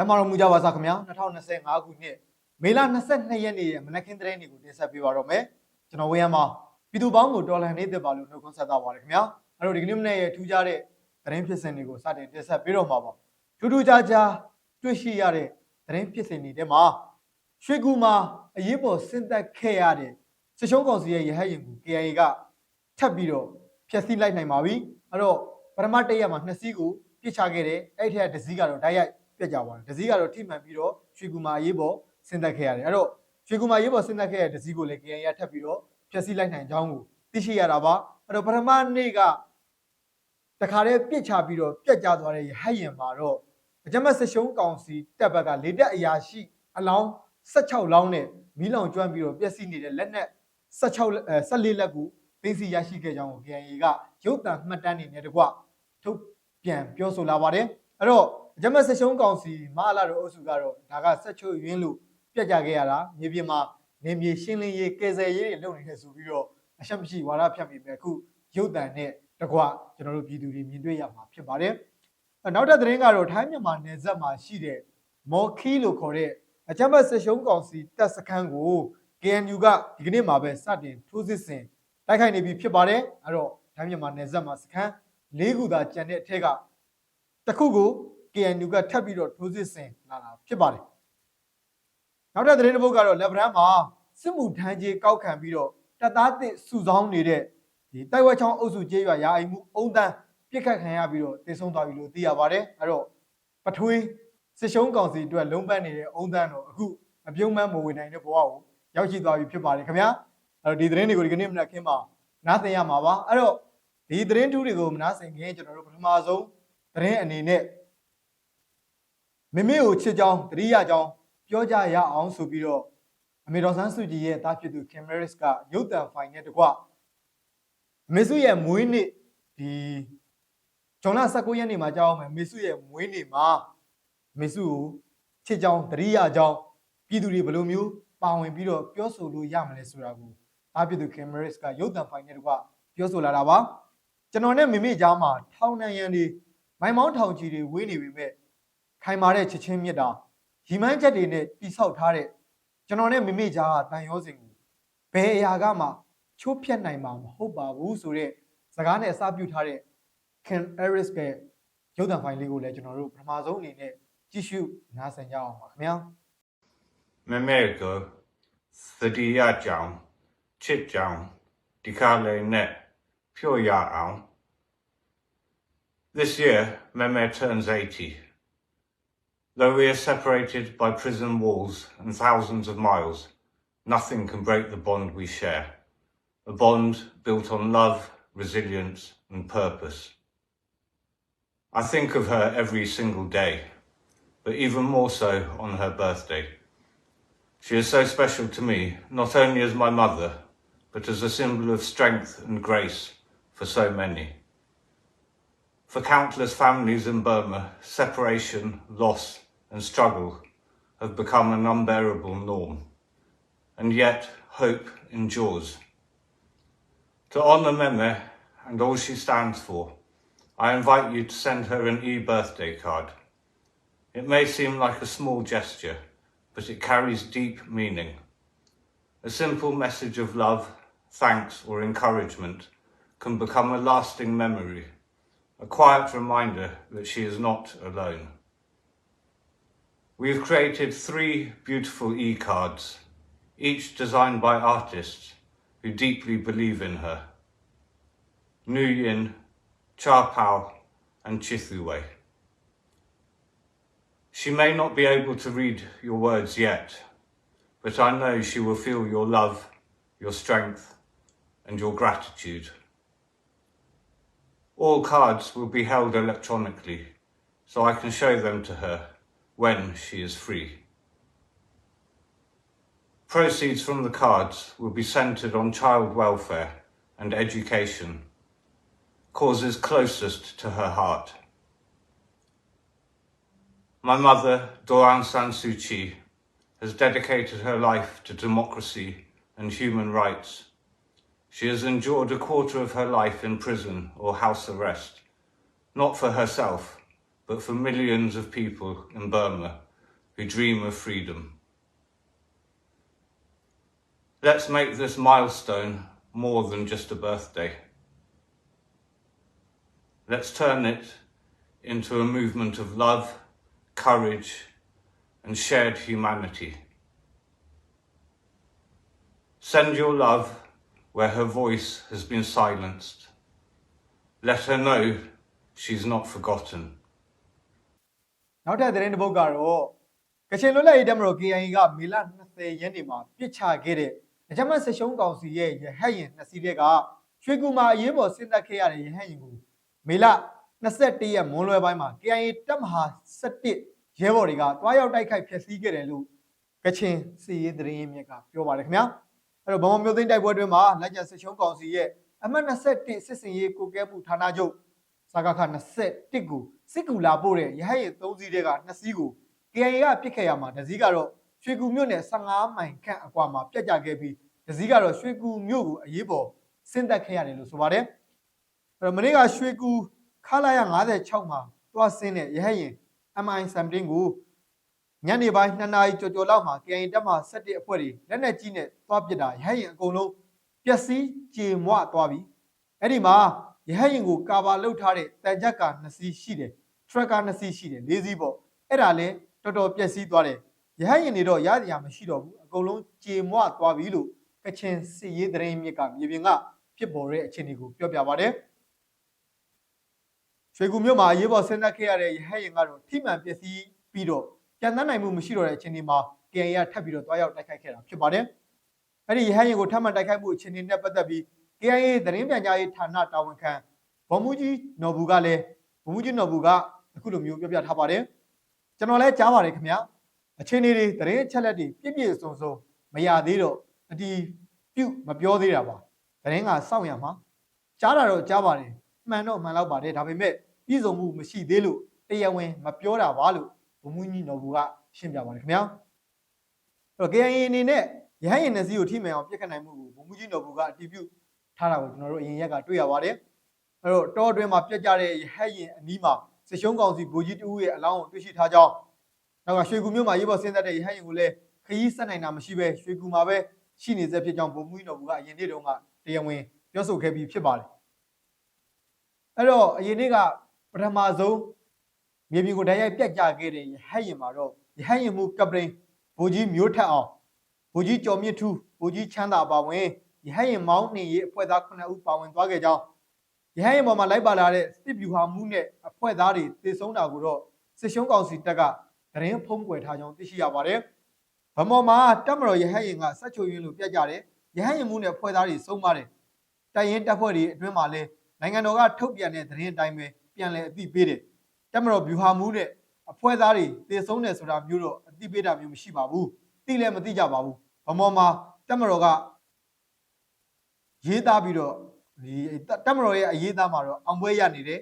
ကျမတော်မူကြပါစားခင်ဗျာ2025ခုနှစ်မေလ22ရက်နေ့ရဲ့မနက်ခင်းသတင်းတွေကိုတင်ဆက်ပေးပါတော့မယ်ကျွန်တော်ဝေယံပါပြည်သူပေါင်းကိုတော်လှန်နေတဲ့ပါလို့နှုတ်ခွန်းဆက်သပါရခင်ဗျာအဲ့တော့ဒီကနေ့မနေ့ရဲ့ထူးခြားတဲ့သတင်းဖြစ်စဉ်တွေကိုစတင်တင်ဆက်ပေးတော့မှာပါထူးထူးခြားခြားတွေ့ရှိရတဲ့သတင်းဖြစ်စဉ်တွေထဲမှာရွှေကူမှာအရေးပေါ်ဆင်းသက်ခဲ့ရတဲ့စစ်ရှုံးကောင်စီရဲ့ရဟတ်ရင်ကူ KIA ကထပ်ပြီးတော့ဖျက်ဆီးလိုက်နိုင်ပါပြီအဲ့တော့ပထမတစ်ရက်မှာနှစ်စီးကိုပြစ်ချခဲ့တယ်အဲ့ထက်ကတစ်စီးကတော့တိုက်ရိုက် ပြက်ကြသွားတယ်တစ်စီးကတော့ထိမှန်ပြီးတော့ရွှေကူမှာအရေးပေါ်ဆင်းသက်ခဲ့ရတယ်အဲ့တော့ရွှေကူမှာအရေးပေါ်ဆင်းသက်ခဲ့တဲ့တစ်စီးကိုလည်း KIA ကထပ်ပြီးတော့ဖျက်ဆီးလိုက်နိုင်ကြောင်းကိုသိရှိရတာပါအဲ့တော့ပထမနေ့ကတခါတည်းပြစ်ချပြီးတော့ပြက်ကျသွားတဲ့ရဟတ်ရင်မှာတော့အကြမ်းမဲ့စစ်ရှုံးကောင်စီတပ်ဘက်ကလေတက်အရာရှိအလောင်း16လောင်းနဲ့မီးလောင်ကျွမ်းပြီးတော့ပျက်စီးနေတဲ့လက်နက်16လက်အဲ14လက်ကိုသိသိရရှိခဲ့ကြောင်းကို KIA ကရုပ်သံမှတ်တမ်းနေနဲ့တကွထုတ်ပြန်ပြောဆိုလာပါတယ်အဲ့တော့ အကြမ်းမဲ့စစ်ရှုံးကောင်စီမဟာလာတို့အုပ်စုကတော့ဒါကဆက်ချုပ်ရင်းလို့ပြက်ကြခဲ့ရတာမြေပြင်မှာနေမြေရှင်းလင်းရေးကယ်ဆယ်ရေးတွေလုပ်နေတယ်ဆိုပြီးတော့အရှက်မရှိဝါဒဖြတ်မိပဲအခုရုပ်သံနဲ့တကွကျွန်တော်တို့ပြည်သူတွေမြင်တွေ့ရမှာဖြစ်ပါတယ်အဲ့နောက်တဲ့သတင်းကတော့ထိုင်းမြန်မာနယ်စပ်မှာရှိတဲ့မော်ခီလို့ခေါ်တဲ့အကြမ်းဖက်စစ်ရှုံးကောင်စီတပ်စခန်းကို KNU ကဒီကနေ့မှာပဲစတင်ထိုးစစ်ဆင်တိုက်ခိုက်နေပြီဖြစ်ပါတယ်အဲ့တော့ထိုင်းမြန်မာနယ်စပ်မှာစခန်း၄ခုသာကျန်တဲ့အထက်ကတစ်ခုကို KNU ကထပ်ပြီးတော့ထိုးစစ်ဆင်လာတာဖြစ်ပါတယ်နောက်တဲ့သတင်းတစ်ပုဒ်ကတော့လက်ဗရန်မှာစစ်မှုထမ်းကြီးကောက်ခံပြီးတော့တပ်သားသစ်စုဆောင်းနေတဲ့ဒီတိုက်ဝက်ချောင်းအုပ်စုကျေးရွာရာအိမ်မှုအုံတန်းပြစ်ခတ်ခံရပြီးတော့တည်ဆုံသွားပြီလို့သိရပါတယ်အဲ့တော့ပထွေးစစ်ရှုံးကောင်စီအတွက်လုံးပန်းနေတဲ့အုံတန်းတော့အခုအပြုံးမန်းမဝင်နိုင်တဲ့ဘဝကိုရောက်ရှိသွားပြီဖြစ်ပါတယ်ခင်ဗျာအဲ့တော့ဒီသတင်းတွေကိုဒီကနေ့မနက်ခင်းမှာနားသင်ရမှာပါအဲ့တော့ဒီသတင်းထူးတွေကိုမနားဆင်ခင်ကျွန်တော်တို့ပထမဆုံးသတင်းအနေနဲ့ မိမိကိုချစ်ကြောင်းတတိယကြောင်းပြောကြရအောင်ဆိုပြီးတော့အမေတော်ဆန်းစုကြည်ရဲ့တားဖြစ်သူကင်မရစ်ကရုပ်သံဖိုင်နဲ့တကွအမေစုရဲ့မွေးနေ့ဒီဂျွန်လ19ရက်နေ့မှာကြောက်အောင်မယ်မေစုရဲ့မွေးနေ့မှာမေစုကိုချစ်ကြောင်းတတိယကြောင်းပြည်သူတွေဘယ်လိုမျိုးပါဝင်ပြီးတော့ပြောဆိုလို့ရမလဲဆိုတာကိုတားဖြစ်သူကင်မရစ်ကရုပ်သံဖိုင်နဲ့တကွပြောဆိုလာတာပါကျွန်တော်နဲ့မိမိကြားမှာထောင်နှံရန်တွေမိုင်မောင်းထောင်ကြီးတွေဝေးနေပြီမဲ့ ခိုင်မာတဲ့ချစ်ချင်းမြတ်တာရီမန်းချက်တွေနဲ့တိဆောက်ထားတဲ့ကျွန်တော်နဲ့မိမိကြားကတန်ရောစင်ကိုဘယ်အရာကမှချိုးဖျက်နိုင်မှာမဟုတ်ပါဘူးဆိုတဲ့စကားနဲ့အစပြုထားတဲ့ Ken Harris ရဲ့ရုပ်သံဖိုင်လေးကိုလည်းကျွန်တော်တို့ပထမဆုံးအနေနဲ့ကြည့်ရှုနားဆင်ကြအောင်ပါခင်ဗျာမမဲကိုသတိရကြောင်ချစ်ကြောင်ဒီခါလေးနဲ့ဖြို့ရအောင် This year Meme turns 80 Though we are separated by prison walls and thousands of miles nothing can break the bond we share. A bond built on love resilience and purpose. I think of her every single day but even more so on her birthday. She is so special to me, not only as my mother, but as a symbol of strength and grace for so many. For countless families in Burma, separation, loss, and struggle have become an unbearable norm. And yet, hope endures. To honour Meme and all she stands for, I invite you to send her an e birthday card. It may seem like a small gesture but it carries deep meaning. A simple message of love, thanks, or encouragement can become a lasting memory, a quiet reminder that she is not alone. We've created three beautiful e cards, each designed by artists who deeply believe in her Nguyen, Cha Pao, and Chithuwe. She may not be able to read your words yet, but I know she will feel your love, your strength, and your gratitude. All cards will be held electronically, so I can show them to her when she is free. Proceeds from the cards will be centred on child welfare and education, causes closest to her heart. My mother, Doran San Suu Kyi, has dedicated her life to democracy and human rights. She has endured a quarter of her life in prison or house arrest, not for herself, but for millions of people in Burma who dream of freedom. Let's make this milestone more than just a birthday. Let's turn it into a movement of love, courage, and shared humanity. Send your love where her voice has been silenced. Let her know she's not forgotten. နောက်ထပ်သတင်းတစ်ပုဒ်ကတော့ကချင်လွတ်လပ်ရေးတပ်မတော် KIA ကမေလ20ရက်နေ့မှာပြစ်ချခဲ့တဲ့အကြမ်းဖက်ဆက်ရှုံးကောင်စီရဲ့ရဟတ်ရင်နှစ်စီးတဲ့ကရွှေကူမှာအရေးပေါ်ဆင်းသက်ခဲ့ရတဲ့ရဟတ်ရင်ကိုမေလ21ရက်မွန်းလွဲပိုင်းမှာ KIA တပ်မဟာ17ရဲဘော်တွေကတွားရောက်တိုက်ခိုက်ဖျက်ဆီးခဲ့တယ်လို့ကချင်စီရေးသတင်းရင်းမြစ်ကပြောပါတယ်ခင်ဗျာ အဲ့တော့ဗမာမျိုးသိန်းတိုက်ပွဲတွင်မှာလက်ကျန်ဆက်ရှုံးကောင်စီရဲ့အမှတ်21စစ်စင်ရေးကိုကဲမှုဌာနချုပ်စကားခ21ကိုစစ်ကူလာပို့တဲ့ရဟတ်ရင်3စီးတဲ့က2စီးကို KIA ကပြစ်ခဲ့ရမှာတစ်စီးကတော့ရွှေကူမြို့နယ်15မိုင်ခန့်အကွာမှာပြတ်ကျခဲ့ပြီးတစ်စီးကတော့ရွှေကူမြို့ကိုအရေးပေါ်ဆင်းသက်ခဲ့ရတယ်လို့ဆိုပါတယ်အဲ့တော့မနေ့ကရွှေကူခလာရ56မှာတွားဆင်းတဲ့ရဟတ်ရင် MI 17 ကို ညနေပိုင်း2နာရီကျော်ကျော်လောက်မှာ KIA တပ်မှ17အဖွဲ့တွေလက်နက်ကြီးနဲ့တွားပစ်တာရဟတ်ရင်အကုန်လုံးပျက်စီးကြေမွသွားပြီအဲ့ဒီမှာရဟတ်ရင်ကိုကာဗာလုတ်ထားတဲ့တန်ကြပ်ကာ2စီးရှိတယ်ထရက်ကာ2စီးရှိတယ်၄စီးပေါ့အဲ့ဒါလည်းတော်တော်ပျက်စီးသွားတယ်ရဟတ်ရင်တွေတော့ရစရာမရှိတော့ဘူးအကုန်လုံးကြေမွသွားပြီလို့ကချင်စစ်ရေးသတင်းမြစ်ကမြေပြင်ကဖြစ်ပေါ်တဲ့အခြေအနေကိုပြောပြပါတယ်ရွှေကူမြို့မှာအရေးပေါ်ဆင်းသက်ခဲ့ရတဲ့ရဟတ်ရင်ကတော့ထိမှန်ပျက်စီးပြီးတော့ ပြန်တန်းနိုင်မှုမရှိတော့တဲ့အခြေအနေမှာ KIA ကထပ်ပြီးတော့တွားရောက်တိုက်ခိုက်ခဲ့တာဖြစ်ပါတယ်အဲ့ဒီရဟတ်ရင်ကိုထပ်မံတိုက်ခိုက်မှုအခြေအနေနဲ့ပတ်သက်ပြီး KIA သတင်းပြန်ကြားရေးဌာနတာဝန်ခံဗမူကြီးနော်ဘူးကလည်းဗမူကြီးနော်ဘူးကအခုလိုမျိုးပြောပြထားပါတယ်ကျွန်တော်လည်းကြားပါတယ်ခင်ဗျာအခြေအနေတွေသတင်းအချက်လက်တွေပြည့်ပြည့်စုံစုံမရသေးတော့အတီးပြုတ်မပြောသေးတာပါသတင်းကစောင့်ရမှာကြားတာတော့ကြားပါတယ်မှန်တော့မှန်တော့ပါတယ်ဒါပေမဲ့ပြည့်စုံမှုမရှိသေးလို့တရားဝင်မပြောတာပါလို့ ဗမူကြီးနော်ဘူးကရှင်းပြပါတယ်ခင်ဗျာအဲ့တော့ KIA အနေနဲ့ရဟန်းရင်နစီကိုထိမှန်အောင်ပြစ်ခတ်နိုင်မှုကိုဗမူကြီးနော်ဘူးကအတီးပြုတ်ထားတာကိုကျွန်တော်တို့အရင်ရက်ကတွေ့ရပါတယ်အဲ့တော့တောအတွင်းမှာပြက်ကြတဲ့ဟက်ရင်အနီးမှာစရှုံးကောင်စီဘူကြီးတူရဲ့အလောင်းကိုတွေ့ရှိထားကြောင်းနောက်ကရွှေကူမြို့မှာရေးပေါ်ဆင်းသက်တဲ့ဟက်ရင်ကိုလည်းခရီးဆက်နိုင်တာမရှိပဲရွှေကူမှာပဲရှိနေစေဖြစ်ကြောင်းဗိုလ်မှူးကြီးတော်ဘူးကအရင်နေ့တုန်းကတရားဝင်ပြောဆိုခဲ့ပြီးဖြစ်ပါတယ်အဲ့တော့အရင်နေ့ကပထမဆုံး မြေပြင်ကိုတိုက်ရိုက်ပြက်ကြခဲ့တဲ့ဟက်ရင်မှာတော့ဟက်ရင်မှုကပရင်ဘူကြီးမျိုးထက်အောင်ဘူကြီးကျော်မြင့်ထူးဘူကြီးချမ်းသာပါဝင်ရဟရင်မောင်းနေရေးအဖွဲ့သား9ဦးပါဝင်သွားခဲ့ကြောင်းရဟရင်ပေါ်မှာလိုက်ပါလာတဲ့စစ်ဗျူဟာမှုနဲ့အဖွဲ့သားတွေတေဆုံးတာကိုတော့စစ်ရှုံးကောင်စီတပ်ကသတင်းဖုံးကွယ်ထားကြောင်းသိရှိရပါတယ်။ဗမော်မှာတပ်မတော်ရဟရင်ကစက်ချိုရင်းလို့ပြတ်ကြတယ်။ရဟရင်မှုနဲ့အဖွဲ့သားတွေဆုံးပါတယ်။တိုင်ရင်တပ်ဖွဲ့တွေအတွင်းမှာလည်းနိုင်ငံတော်ကထုတ်ပြန်တဲ့သတင်းအတိုင်းပဲပြန်လည်အသိပေးတယ်။ တပ်မတော်ဗျူဟာမှုနဲ့အဖွဲ့သားတွေတေဆုံးတယ်ဆိုတာမျိုးတော့အသိပေးတာမျိုးမရှိပါဘူး။သိလည်းမသိကြပါဘူး။ဗမော်မှာတပ်မတော်ကရေးသားပြီးတော့ဒီတက်မတော်ရဲ့အရေးသားမှာတော့အောင်ပွဲရနေတယ်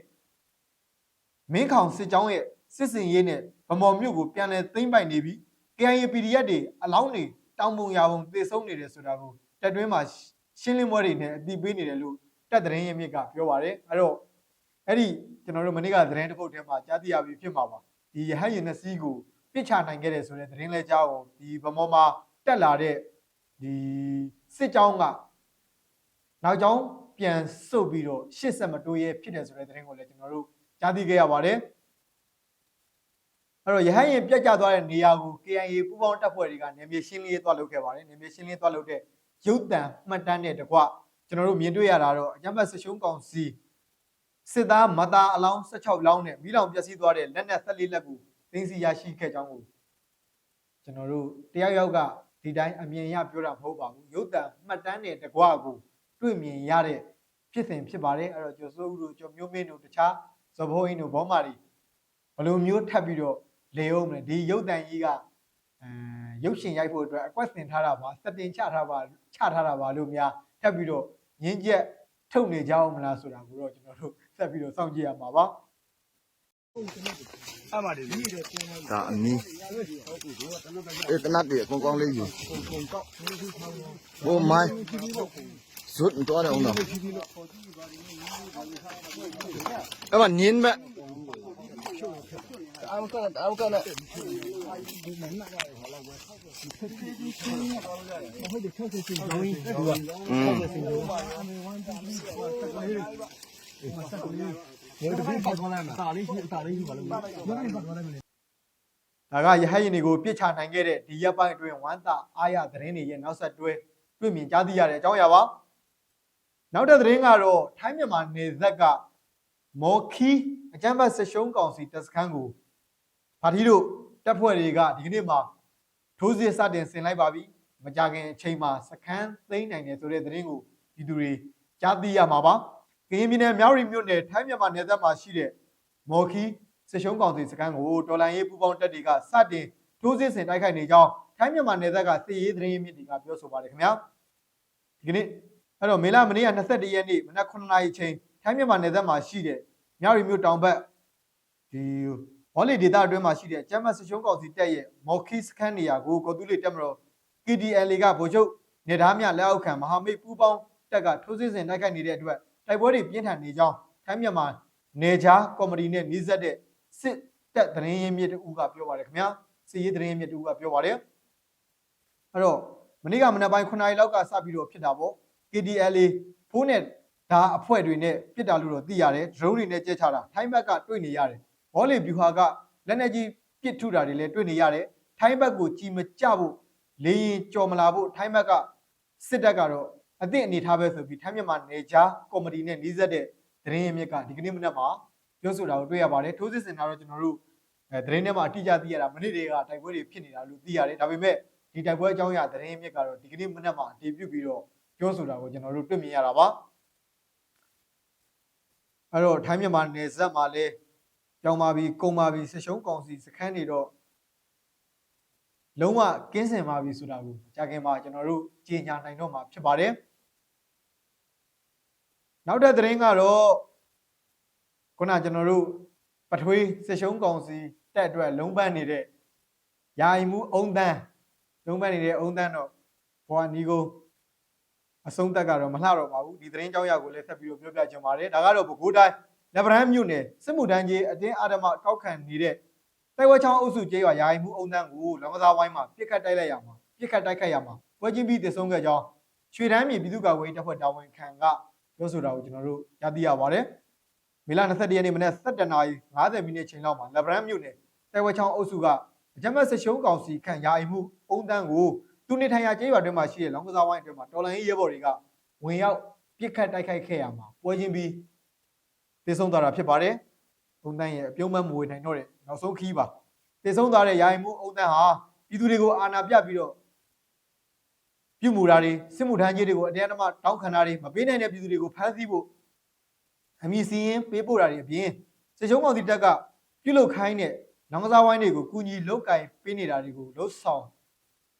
မင်းခေါင်စစ်ကြောင်းရဲ့စစ်စင်ရေးနဲ့ဗမော်မြို့ကိုပြန်လည်သိမ်းပိုက်နေပြီး KIA PDF တွေအလောင်းတွေတောင်ပုံရာပုံသေဆုံးနေတယ်ဆိုတာကိုတက်တွင်းမှာရှင်းလင်းပွဲတွေနဲ့အတိပေးနေတယ်လို့တက်သတင်းရမြစ်ကပြောပါတယ်အဲ့တော့ အဲ့ဒီကျွန်တော်တို့မနေ့ကသတင်းတစ်ပုဒ်ထဲမှာကြားသိရပြီးဖြစ်မှာပါဒီရဟတ်ရင်နှစ်စီးကိုပြစ်ချနိုင်ခဲ့တယ်ဆိုတဲ့သတင်းလဲကြားအောင်ဒီဗမော်မှာတက်လာတဲ့ဒီစစ်ကြောင်းကနောက်ကြောင်းပြန်စုပ်ပြီးတော့ရှစ်ဆက်မတိုးရဲဖြစ်တယ်ဆိုတဲ့သတင်းကိုလည်းကျွန်တော်တို့ကြားသိခဲ့ရပါတယ်အဲ့တော့ရဟန်းရင်ပြတ်ကျသွားတဲ့နေရာကို KIA ပူးပေါင်းတပ်ဖွဲ့တွေကနေမြေရှင်းလင်းရေးသွားလုပ်ခဲ့ပါတယ်နေမြေရှင်းလင်းသွားလုပ်တဲ့ရုပ်တံမှတ်တမ်းတဲ့တကွကျွန်တော်တို့မြင်တွေ့ရတာတော့အကြမ်းဖက်ဆရှုံးကောင်စီ စစ်သားမသားအလောင်း16လောင်းနဲ့မိလောင်ပျက်စီးသွားတဲ့လက်နက်14လက်ကိုသိမ်းဆီးရရှိခဲ့ကြောင်းကိုကျွန်တော်တို့တရားရောက်ကဒီတိုင်းအမြင်ရပြောတာမဟုတ်ပါဘူးရုပ်တံမှတ်တမ်းတဲ့တကွကိုတွေ့မြင်ရတဲ့ဖြစ်စဉ်ဖြစ်ပါတယ်အဲ့တော့ကျော်စိုးဦးတို့ကျော်မျိုးမင်းတို့တခြားဇဘောအင်းတို့ဘောမာတွေဘယ်လိုမျိုးထပ်ပြီးတော့လေအောင်မလဲဒီရုပ်တန်ကြီးကအဲရုပ်ရှင်ရိုက်ဖို့အတွက်အကွက်ဆင်ထားတာပါစတင်ချထားပါချထားတာပါလို့များထပ်ပြီးတော့ငင်းချက်ထုတ်နေကြအောင်မလားဆိုတာကိုတော့ကျွန်တော်တို့ ဆက်ပြီးတော့စောင့်ကြည့်ရမှာပါဒါအမီအေးတနတ်တွေအကုန်ကောင်းလေးယူဟိုမိုင်းဇွတ်တော့တယ်အောင်တော့အဲ့မနင်းမဲ့เอ 打雷西打雷西完了，我给你打过来没？ဒါကရဟတ်ရင်တွေကိုပြစ်ချနိုင်ခဲ့တဲ့ဒီရပ်ပိုင်းအတွင်းဝမ်းသာအားရသတင်းတွေရဲ့နောက်ဆက်တွဲတွေ့မြင်ကြားသိရတဲ့အကြောင်းအရာပါနောက်တဲ့သတင်းကတော့ထိုင်းမြန်မာနယ်စပ်ကမော်ခီအကြမ်းဖက်ဆက်ရှုံးကောင်စီတပ်စခန်းကိုပါတီတို့တပ်ဖွဲ့တွေကဒီကနေ့မှာထိုးစစ်စတင်ဆင်လိုက်ပါပြီမကြခင်အချိန်မှာစခန်းသိမ်းနိုင်တယ်ဆိုတဲ့သတင်းကိုဒီသူတွေကြားသိရမှာပါ ကရင်ပြည်နယ်မြောက်ရီမြို့နယ်ထိုင်းမြန်မာနယ်စပ်မှာရှိတဲ့မော်ခီစစ်ရှုံးကောင်စီစခန်းကိုတော်လိုင်းရေးပူပေါင်းတပ်တွေကစတင်ထိုးစစ်ဆင်တိုက်ခိုက်နေကြောင်းထိုင်းမြန်မာနယ်စပ်ကစစ်ရေးသတင်းရင်းမြစ်တွေကပြောဆိုပါတယ်ခင်ဗျာဒီကနေ့အဲ့တော့မေလမနေ့က21ရက်နေ့မနက်9:00နာရီချိန်ထိုင်းမြန်မာနယ်စပ်မှာရှိတဲ့မြောက်ရီမြို့တောင်ဘက်ဒီဘောလီဒေတာအတွင်းမှာရှိတဲ့ကျမ်းမတ်စစ်ရှုံးကောင်စီတပ်ရဲ့မော်ခီစခန်းနေရာကိုကော်တူလီတက်မတော် KDL ကဗိုလ်ချုပ်နေသားမြလက်အောက်ခံမဟာမိတ်ပူပေါင်းတပ်ကထိုးစစ်ဆင်တိုက်ခိုက်နေတဲ့အတွက် တိုက်ပွဲတွေပြင်းထန်နေကြောင်းထိုင်းမြန်မာနေကြားကော်မတီနဲ့နှိစက်တဲ့စစ်တက်သတင်းရင်းမြစ်တူကပြောပါတယ်ခင်ဗျာစစ်ရေးသတင်းရင်းမြစ်တူကပြောပါတယ်အဲ့တော့မနေ့ကမနက်ပိုင်း9နာရီလောက်ကစပြီးတော့ဖြစ်တာပေါ့ KDLA ဖိုးနဲ့ဒါအဖွဲ့တွေနဲ့ပြစ်တာလို့တော့သိရတယ်ဒရုန်းတွေနဲ့ကြက်ချတာထိုင်းဘက်ကတွေ့နေရတယ်ဘောလီဗျူဟာကလက်နက်ကြီးပစ်ထုတာတွေလည်းတွေ့နေရတယ်ထိုင်းဘက်ကိုကြည်မကြဖို့လေရင်ကြော်မလာဖို့ထိုင်းဘက်ကစစ်တပ်ကတော့ အသင့်အနေထားပဲဆိုပြီးထိုင်းမြန်မာနေကြားကော်မတီနဲ့နှီးစက်တဲ့သတင်းရင်းမြစ်ကဒီကနေ့မနက်မှာပြောဆိုတာကိုတွေ့ရပါတယ်ထိုးစစ်ဆင်တာတော့ကျွန်တော်တို့အဲသတင်းထဲမှာအတိအကျသိရတာမနေ့တည်းကတိုက်ပွဲတွေဖြစ်နေတာလို့သိရတယ်ဒါပေမဲ့ဒီတိုက်ပွဲအကြောင်းအရာသတင်းမြစ်ကတော့ဒီကနေ့မနက်မှာအတည်ပြုပြီးတော့ပြောဆိုတာကိုကျွန်တော်တို့တွေ့မြင်ရတာပါအဲ့တော့ထိုင်းမြန်မာနယ်စပ်မှာလည်းကြောင်ပါပြီကုံပါပြီဆက်ရှုံးကောင်စီစခန်းတွေတော့လုံးဝကင်းစင်ပါပြီဆိုတာကိုကြာခင်မှာကျွန်တော်တို့ကြေညာနိုင်တော့မှာဖြစ်ပါတယ် နောက်တဲ့သတင်းကတော့ခုနကျွန်တော်တို့ပထွေးစစ်ရှုံးကောင်စီတက်အတွက်လုံးပန်းနေတဲ့ယာယီမှုအုံတန်းလုံးပန်းနေတဲ့အုံတန်းတော့ဘွာနီကိုအဆုံးသက်ကတော့မလှတော့ပါဘူးဒီသတင်းကြောင်းရကိုလည်းဆက်ပြီးတော့ပြောပြချင်ပါတယ်ဒါကတော့ပဲခူးတိုင်းလက်ဗရန်မြို့နယ်စစ်မှုတန်းကြီးအတင်းအာဓမကောက်ခံနေတဲ့တိုက်ဝဲချောင်းအုပ်စုကျေးရွာယာယီမှုအုံတန်းကိုလောင်ကစားဝိုင်းမှာပြစ်ခတ်တိုက်လိုက်ရမှာပြစ်ခတ်တိုက်ခိုက်ရမှာပွဲချင်းပြီးတည်ဆုံးခဲ့ကြောင်းရွှေတန်းမြေပြည်သူ့ကာကွယ်ရေးတပ်ဖွဲ့တာဝန်ခံက ပြောဆိုတာကိုကျွန်တော်တို့ရသိရပါတယ်မေလ22ရက်နေ့မနက်7:50မိနစ်ချိန်လောက်မှာလက်ဗရန်မြို့နယ်တဲဝဲချောင်းအုပ်စုကအကြမ်းဖက်စစ်ရှုံးကောင်စီခန့်ယာယီမှုအုံတန်းကိုသူနေထိုင်ရာကျေးရွာတွင်မှရှိတဲ့လောင်ကစားဝိုင်းအတွင်းမှာတော်လန်ရေးရဲဘော်တွေကဝင်ရောက်ပြစ်ခတ်တိုက်ခိုက်ခဲ့ရမှာပွဲချင်းပြီးတည်ဆုံးသွားတာဖြစ်ပါတယ်။အုံတန်းရဲ့အပြုံးမမွေနိုင်တော့တဲ့နောက်ဆုံးခီးပါတည်ဆုံးသွားတဲ့ယာယီမှုအုံတန်းဟာပြည်သူတွေကိုအာဏာပြပြီးတော့ ပြုမှုတာတွေစစ်မှုထမ်းကြီးတွေကိုအတရားဓမ္မတောင်းခံတာတွေမပေးနိုင်တဲ့ပြည်သူတွေကိုဖမ်းဆီးဖို့အမည်စီရင်ပေးပို့တာတွေအပြင်စစ်ချုံးကောင်စီတပ်ကပြုလုပ်ခိုင်းတဲ့နောင်ကစားဝိုင်းတွေကိုကူညီလုတ်ကင်ပေးနေတာတွေကိုလှုပ်ဆောင်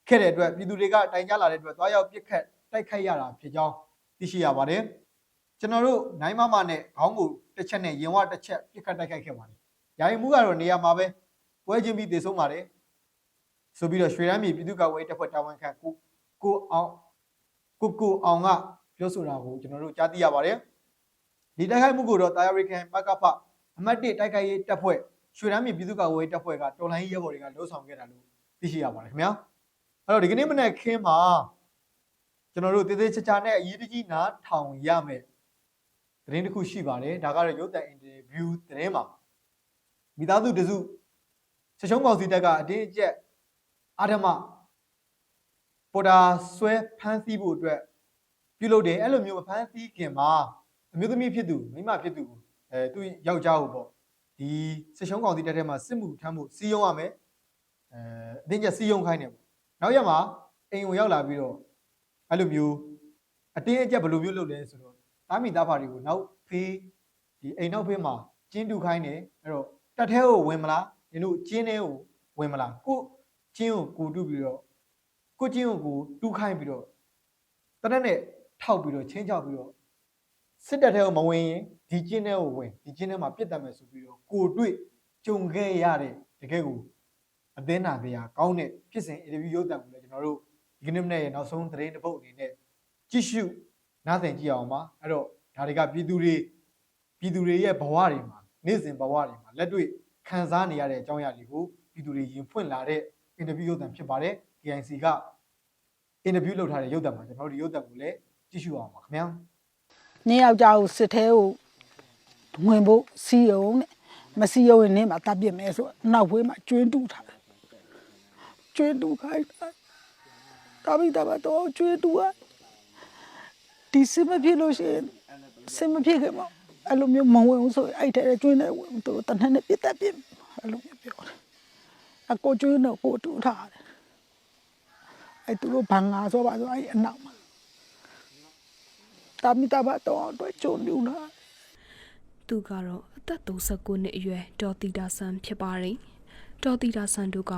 ခဲ့တဲ့အတွက်ပြည်သူတွေကတိုင်ကြလာတဲ့အတွက်သွားရောက်ပြစ်ခတ်တိုက်ခိုက်ရတာဖြစ်ကြောင်းသိရှိရပါတယ်ကျွန်တော်တို့နိုင်မမနဲ့ခေါင်းကိုတစ်ချက်နဲ့ရင်ဝတစ်ချက်ပြစ်ခတ်တိုက်ခိုက်ခဲ့ပါတယ်ယာယီမှုကတော့နေရာမှာပဲပွဲချင်းပြီးတည်ဆုံးပါတယ်ဆိုပြီးတော့ရွှေရမ်းမြေပြည်သူ့ကာကွယ်ရေးတပ်ဖွဲ့တာဝန်ခံကို ကိုအောင်ကိုကိုအောင်ကပြောဆိုတာကိုကျွန်တော်တို့ကြားသိရပါတယ်ဒီတိုက်ခိုက်မှုကိုတော့တာယာရီကန်ပကဖအမတ်1တိုက်ခိုက်ရေးတပ်ဖွဲ့ရွှေရမ်းမြေပြည်သူ့ကာကွယ်ရေးတပ်ဖွဲ့ကတော်လိုင်းရေးရဲဘော်တွေကလှုပ်ဆောင်ခဲ့တာလို့သိရှိရပါတယ်ခင်ဗျာအဲ့တော့ဒီကနေ့မနေ့ခင်းမှာကျွန်တော်တို့တေးသေးချာချာနဲ့အရေးတကြီးနားထောင်ရမယ်သတင်းတစ်ခုရှိပါတယ်ဒါကတော့ရုပ်သံအင်တာဗျူးသတင်းပါမိသားစုတစုချက်ချုံးကောင်စီတပ်ကအတင်းအကျပ်အာဓမ္မ ပေါ်တာဆွဲဖမ်းဆီးဖို့အတွက်ပြုလုပ်တယ်အဲ့လိုမျိုးမဖမ်းဆီးခင်မှာအမျိုးသမီးဖြစ်သူမိန်းမဖြစ်သူကိုအဲသူယောက်ျားကိုပေါ့ဒီစစ်ရှုံးကောင်စီတက်ထဲမှာစစ်မှုထမ်းမှုစီးရုံးရမယ်အဲအတင်းကျပ်စီးရုံးခိုင်းတယ်ပေါ့နောက်ရက်မှာအိမ်ကိုရောက်လာပြီးတော့အဲ့လိုမျိုးအတင်းအကျပ်ဘယ်လိုမျိုးလုပ်လဲဆိုတော့တားမိသားဖာတွေကိုနောက်ဖေးဒီအိမ်နောက်ဖေးမှာကျင်းတူခိုင်းတယ်အဲ့တော့တက်ထဲကိုဝင်မလားနင်တို့ကျင်းထဲကိုဝင်မလားကိုကျင်းကိုကိုတူးပြီးတော့ ကိုကျင်းကိုကိုတူးခိုင်းပြီးတော့တနက်နဲ့ထောက်ပြီးတော့ချင်းချောက်ပြီးတော့စစ်တပ်ထဲကိုမဝင်ရင်ဒီကျင်းထဲကိုဝင်ဒီကျင်းထဲမှာပြစ်တတ်မယ်ဆိုပြီးတော့ကိုတွေ့ကြုံခဲ့ရတဲ့တကယ်ကိုအသင်းနာတရားကောင်းတဲ့ဖြစ်စဉ်အင်တာဗျူးရုပ်သံကိုလည်းကျွန်တော်တို့ဒီကနေ့မနေ့ရဲ့နောက်ဆုံးသတင်းတစ်ပုဒ်အနေနဲ့ကြည့်ရှုနားဆင်ကြည့်အောင်ပါအဲ့တော့ဒါတွေကပြည်သူတွေပြည်သူတွေရဲ့ဘဝတွေမှာနေ့စဉ်ဘဝတွေမှာလက်တွေ့ခခံစားနေရတဲ့အကြောင်းအရာတွေကိုပြည်သူတွေရင်ဖွင့်လာတဲ့အင်တာဗျူးရုပ်သံဖြစ်ပါတယ် KIC ကအင်တာဗျူးလုပ်ထားတဲ့ရုပ်သံမှာကျွန်တော်တို့ဒီရုပ်သံကိုလည်းကြည့်ရှုအောင်ပါခင်ဗျာနင်းယောက်ျားကိုစစ်သေးကိုဝင်ဖို့စီယုံနဲ့မစီယုံရင်နင်းမှာတပ်ပြစ်မယ်ဆိုတော့နောက်ဝေးမှာကျွင်းတူးထားတယ်ကျွင်းတူးခိုင်းတာတာဘိတာဘတော့ကျွင်းတူးอ่ะဒီစစ်မဖြစ်လို့ရှိရင်စစ်မဖြစ်ခင်မှာအဲ့လိုမျိုးမဝင်ဘူးဆိုရင်အဲ့တဲ့ကျွင်းနဲ့ဝင်သူတနက်နဲ့ပြတ်တက်ပြစ်အဲ့လိုမျိုးပြောတယ်အကိုကျွင်းတော့ကိုတူးထားတယ် အဲ့သူတို့ဘာငါဆိုပါဆိုအဲ့အနောက်မှာတာမီတာဘတော့အတွက်ကြုံလူလာသူကတော့အသက်39နှစ်အရွယ်ဒေါ်တီတာဆန်ဖြစ်ပါတယ်။ဒေါ်တီတာဆန်တို့က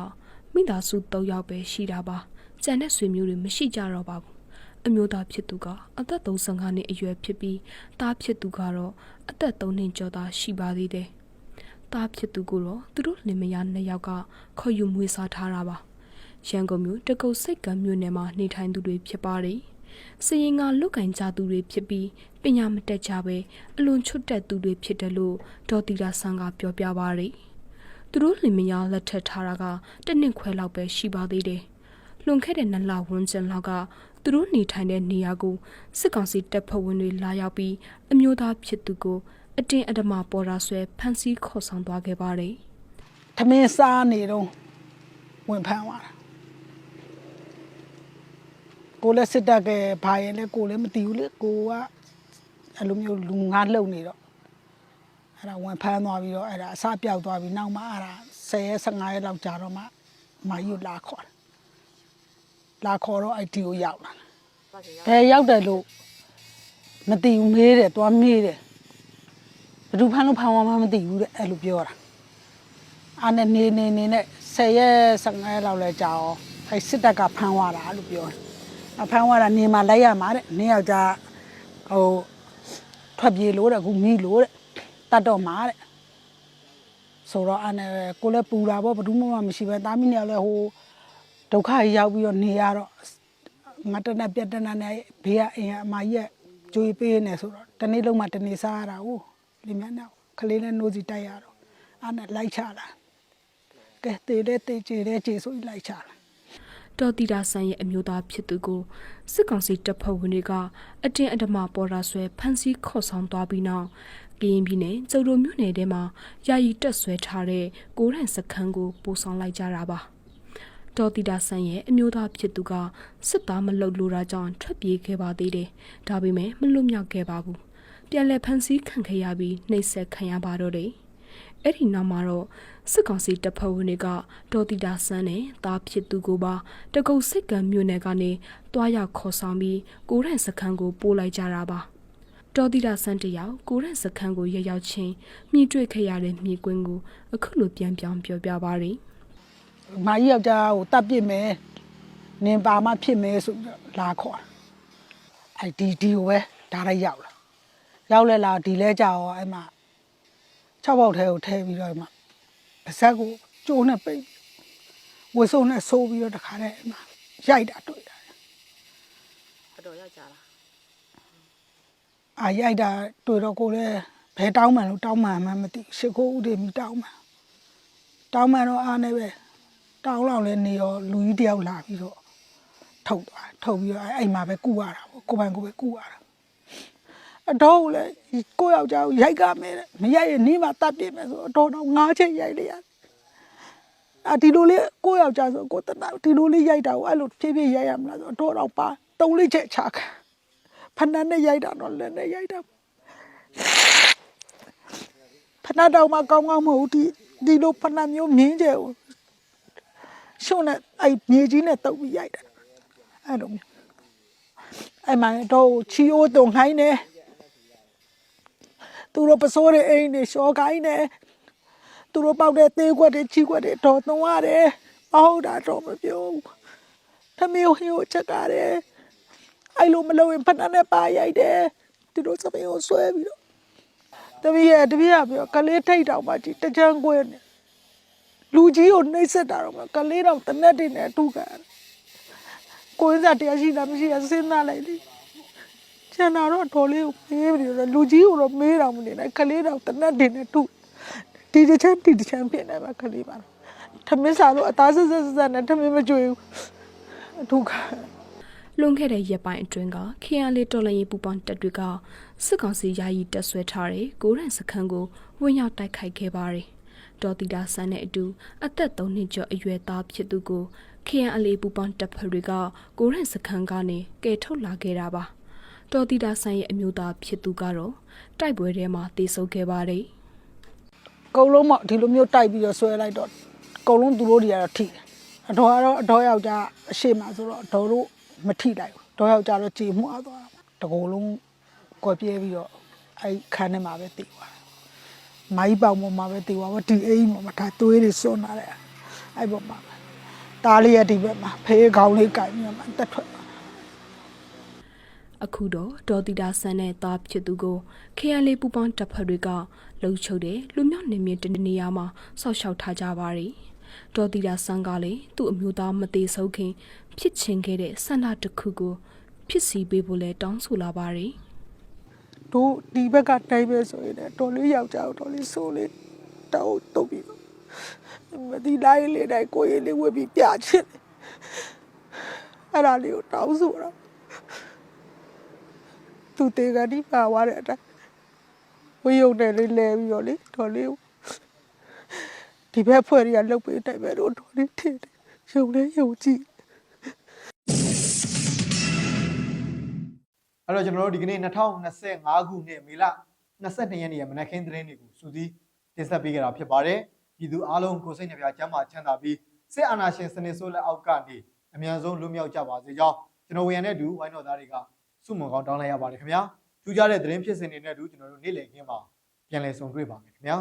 မိသားစု၃ယောက်ပဲရှိတာပါ။ကျန်တဲ့ဆွေမျိုးတွေမရှိကြတော့ပါဘူး။အမျိုးသားဖြစ်သူကအသက်35နှစ်အရွယ်ဖြစ်ပြီးသားဖြစ်သူကတော့အသက်3နှစ်ကျော်သားရှိပါသေးတယ်။သားဖြစ်သူကတော့သူတို့လင်မယားနှစ်ယောက်ကခေါ်ယူမွေးစားထားတာပါ။ ရန်ကုန်မြို့တကုတ်စိတ်ကံမြို့နယ်မှာနေထိုင်သူတွေဖြစ်ပါတယ်။စရင်ကလုတ်ကင်ကြသူတွေဖြစ်ပြီးပညာမတက်ကြပဲအလွန်ချွတ်တက်သူတွေဖြစ်တယ်လို့ဒေါ်တီလာဆန်ကပြောပြပါရယ်သူတို့လင်မယားလက်ထပ်ထားတာကတစ်နှစ်ခွဲလောက်ပဲရှိပါသေးတယ်လွန်ခဲ့တဲ့နှစ်လဝန်းကျင်လောက်ကသူတို့နေထိုင်တဲ့နေရာကိုစစ်ကောင်စီတပ်ဖွဲ့ဝင်တွေလာရောက်ပြီးအမျိုးသားဖြစ်သူကိုအတင်းအဓမ္မပေါ်တာဆွဲဖမ်းဆီးခေါ်ဆောင်သွားခဲ့ပါတယ်ထမင်းစားနေတော့ဝင်ဖမ်းသွားတာ ကိုလည်းစစ်တပ်ကဘာရင်လဲကိုလည်းမသိဘူးလေကိုကအဲ့လိုမျိုးလူငါလှုပ်နေတော့အဲ့ဒါဝင်ဖမ်းသွားပြီးတော့အဲ့ဒါအစပြောက်သွားပြီးနောက်မှအဲ့ဒါ10ရက်15ရက်လောက်ကြာတော့မှမာယူလာခေါ်တယ်လာခေါ်တော့အဲ့ဒီကိုရောက်လာဘယ်ရောက်တယ်လို့မသိဘူးမေးတယ်သွားမေးတယ်ဘယ်သူဖမ်းလို့ဖမ်းသွားမှမသိဘူးတဲ့အဲ့လိုပြောတာအားနဲ့နေနေနေနဲ့10ရက်15ရက်လောက်လဲကြာအောင်အဲစစ်တပ်ကဖမ်းသွားတာလို့ပြောတယ် အဖမ်းသွားတာနေမှာလိုက်ရမှာတဲ့နေယောက်ျားဟိုထွက်ပြေးလို့တဲ့အခုမိလို့တဲ့တတ်တော့မှာတဲ့ဆိုတော့အားနဲ့ကိုလည်းပူတာပေါ့ဘယ်သူမှမရှိပဲတာမီးနေလည်းဟိုဒုက္ခကြီးရောက်ပြီးတော့နေရတော့ငါတနက်ပြက်တနက်နဲ့ဘေးကအင်အမကြီးကကြွေးပေးနေဆိုတော့တနေ့လုံးမှတနေ့စားရတာဟုတ်လင်မြန်းတော့ကလေးနဲ့နိုးစီတိုက်ရတော့အားနဲ့လိုက်ချလာကဲတေတဲ့တေချေတဲ့ချေဆိုပြီးလိုက်ချလာ တော်တီတာဆန်ရဲ့အမျိုးသားဖြစ်သူကိုစစ်ကောင်စီတပ်ဖွဲ့ဝင်တွေကအတင်းအဓမ္မပေါ်တာဆွဲဖမ်းဆီးခေါ်ဆောင်သွားပြီးနောက်ကရင်ပြည်နယ်ကျုံတို့မြို့နယ်ထဲမှာယာယီတက်ဆွဲထားတဲ့ကိုရန်စခန်းကိုပို့ဆောင်လိုက်ကြတာပါတော်တီတာဆန်ရဲ့အမျိုးသားဖြစ်သူကစစ်သားမလုပ်လို့တာကြောင့်ထွက်ပြေးခဲ့ပါသေးတယ်ဒါပေမဲ့မလွတ်မြောက်ခဲ့ပါဘူးပြန်လည်ဖမ်းဆီးခံခဲ့ရပြီးနှိပ်စက်ခံရပါတော့တယ် အဲ့ဒီနောက်မှာတော့စစ်ကောင်စီတပ်ဖွဲ့ဝင်တွေကဒေါ်တီတာဆန်းနဲ့တားဖြစ်သူကိုပါတကုတ်စစ်ကံမြို့နယ်ကနေတွားရောက်ခေါ်ဆောင်ပြီးကိုရန်စခန်းကိုပို့လိုက်ကြတာပါဒေါ်တီတာဆန်းတယောက်ကိုရန်စခန်းကိုရောက်ရောက်ချင်းမြည်တွေ့ခဲ့ရတဲ့မြေကွင်းကိုအခုလိုပြန်ပြောင်းပြောပြပါရယ်မာကြီးယောက်ျားကိုတတ်ပစ်မယ်နင်ပါမဖြစ်မယ်ဆိုပြီးတော့လာခေါ်တာအဲ့ဒီဒီကိုပဲဒါလိုက်ရောက်လာရောက်လဲလာဒီလဲကြောက်အဲ့မှာ 6ပေါက်ထဲကိုထည့်ပြီးတော့အဲ့မှာပါဇက်ကိုကျိုးနဲ့ပိတ်ဝှစုံနဲ့ဆိုးပြီးတော့တခါတည်းအဲ့မှာရိုက်တာတွေ့တာအတော်ရောက်ကြလားအာရိုက်တာတွေ့တော့ကိုလည်းဘယ်တောင်းမှန်လို့တောင်းမှန်မှမသိဘူးရှ िख ိုးဦးတွေမတောင်းမှန်တောင်းမှန်တော့အားနေပဲတောင်းလောက်လဲနေရောလူကြီးတယောက်လာပြီးတော့ထုတ်သွားထုတ်ပြီးတော့အဲ့အိမ်မှာပဲကုရတာပေါ့ကိုပိုင်ကိုပဲကုရတာ အတော်ကလည်းကိုယောက်ျားကိုရိုက်ကမယ်တဲ့မရိုက်ရင်နေမှာတတ်ပြစ်မယ်ဆိုအတော်တော့ငါးချက်ရိုက်လိုက်ရတယ်အာဒီလိုလေးကိုယောက်ျားဆိုကိုတနာဒီလိုလေးရိုက်တာကိုအဲ့လိုဖြည်းဖြည်းရိုက်ရမလားဆိုအတော်တော့ပါတုံးလေးချက်ချခံဖဏနဲ့ရိုက်တာတော့လည်းနဲ့ရိုက်တာဖဏတော့မှကောင်းကောင်းမဟုတ်ဒီဒီလိုဖဏမျိုးမြင်းကျဲကိုရှုံးနဲ့အဲ့မြေကြီးနဲ့တုပ်ပြီးရိုက်တာအဲ့လိုမျိုးအဲ့မှာတော့ချီအိုးတုံခိုင်းနေ သူတို့ပစိုးတဲ့အိမ်နဲ့ရှော်ခိုင်းနေသူတို့ပေါက်တဲ့သေးခွက်တွေချီခွက်တွေတော့သုံးရတယ်မဟုတ်တာတော့မပြောဘူးထမင်းဟင်းကိုချက်ကြတယ်အဲ့လိုမလုပ်ရင်ဖဏနဲ့ပါရိုက်တယ်သူတို့စပင်းကိုဆွဲပြီးတော့တပည့်ရတပည့်ရပြီးတော့ကလေးထိတ်တောင်မှကြည့်တကြံကွင်းနဲ့လူကြီးကိုနှိပ်စက်တာတော့မကလေးတော့တနက်တင်နဲ့အထုခံရတယ်ကိုယ်စားတရားရှိတာမရှိတာစဉ်းစားလိုက်လေ ကျန်တာတော့တော်လေးကိုမေးပြီးတော့လူကြီးကိုတော့မေးတော့မနေနဲ့ကလေးတော့တနက်တင်နဲ့ထုကဒီတစ်ချက်ဒီတစ်ချက်ဖြစ်နေမှာကလေးပါထမင်းစားလို့အသားဆက်ဆက်ဆက်နဲ့ထမင်းမကြွေဘူးဒုက္ခလွန်ခဲ့တဲ့ရက်ပိုင်းအတွင်းကခရန်လေးတော်လန်ရေးပူပေါင်းတပ်တွေကစစ်ကောင်စီယာယီတပ်ဆွဲထားတဲ့ကိုရန်စခန်းကိုဝင်ရောက်တိုက်ခိုက်ခဲ့ပါတယ်။ဒေါ်တီတာဆန်းနဲ့အတူအသက်3နှစ်ကျော်အရွယ်သားဖြစ်သူကိုခရန်အလေးပူပေါင်းတပ်ဖွဲ့တွေကကိုရန်စခန်းကနေကယ်ထုတ်လာခဲ့တာပါ။ ဒေါ်တီတာဆန်းရဲ့အမျိုးသားဖြစ်သူကတော့တိုက်ပွဲထဲမှာတေဆုံးခဲ့ပါတယ်။ကုံလုံးမဒီလိုမျိုးတိုက်ပြီးတော့ဆွဲလိုက်တော့ကုံလုံးသူတို့တွေကတော့ထိတယ်အတော်ကတော့အတော်ယောက်ျားအရှိမဆိုတော့ဒေါ်တို့မထိလိုက်ဘူးဒေါ်ယောက်ျားတော့ကြေမှုအောင်သွားတာတကူလုံးကွက်ပြဲပြီးတော့အဲ့ခန်းထဲမှာပဲတည်သွားတယ်မိုင်းပေါင်ပေါ်မှာပဲတည်သွားတော့ဒီအိမ်မှာမထားသွေးတွေစွန့်လာတယ်အဲ့ပေါ်မှာပဲတားလေးရဒီဘက်မှာဖေးခေါင်းလေးကင်ပြီးတော့မှတက်ထွက်သွား အခုတော့ဒေါ်တီတာဆန်နဲ့သားဖြစ်သူကိုခရန်လေးပူပေါင်းတပ်ဖွဲ့တွေကလှုပ်ချုပ်တဲ့လူမျိုးနေမြင့်တနေရာမှာဆောက်ရှောက်ထားကြပါတယ်။ဒေါ်တီတာဆန်ကလည်းသူ့အမျိုးသားမသေးဆုံးခင် ဖြစ်ချင်ခဲ့တဲ့ဆန္ဒတစ်ခုကို ဖြစ်စီပေးဖို့လဲတောင်းဆိုလာပါတယ်တို့ဒီဘက်ကတိုင်းပဲဆိုရင်လည်းတော်လေးယောက်ျားကိုတော်လေးဆိုးလေးတောက်တုတ်ပြီးတော့မဒီလိုက်လေးတိုင်းကိုယ်ရည်လေးဝတ်ပြီးပြချင်တယ်အဲ့ဒါလေးကိုတောင်းဆိုတာ သူတေကဒီပါသွားတဲ့အတိုင်းဝေယုံတယ်လေးလဲပြီးတော့လေတော်လေးကိုဒီဘက်ဖွဲ့တွေကလုတ်ပေးတိုက်ပဲတော့တော်လေးထင်တယ်ယုံလဲယုံကြည့်အဲ့တော့ကျွန်တော်တို့ဒီကနေ့2025ခုနှစ်မေလ22ရက်နေ့ရမနက်ခင်းသတင်းတွေကိုစူးစီးတင်ဆက်ပေးကြတာဖြစ်ပါတယ်ပြည်သူအားလုံးကိုယ်စိတ်နှပြချမ်းသာချမ်းသာပြီးစစ်အာဏာရှင်စနစ်ဆိုးလက်အောက်ကနေအမြန်ဆုံးလွတ်မြောက်ကြပါစေကြောင်းကျွန်တော်ဝေယံနဲ့တူဝိုင်းတော်သားတွေက စုမုံကောင်းတောင်းလိုက်ရပါတယ်ခင်ဗျာထူးခြားတဲ့သတင်းဖြစ်စဉ်တွေနဲ့တူကျွန်တော်တို့နေ့လည်ခင်းမှာပြန်လည်ဆုံတွေ့ပါမယ်ခင်ဗျာ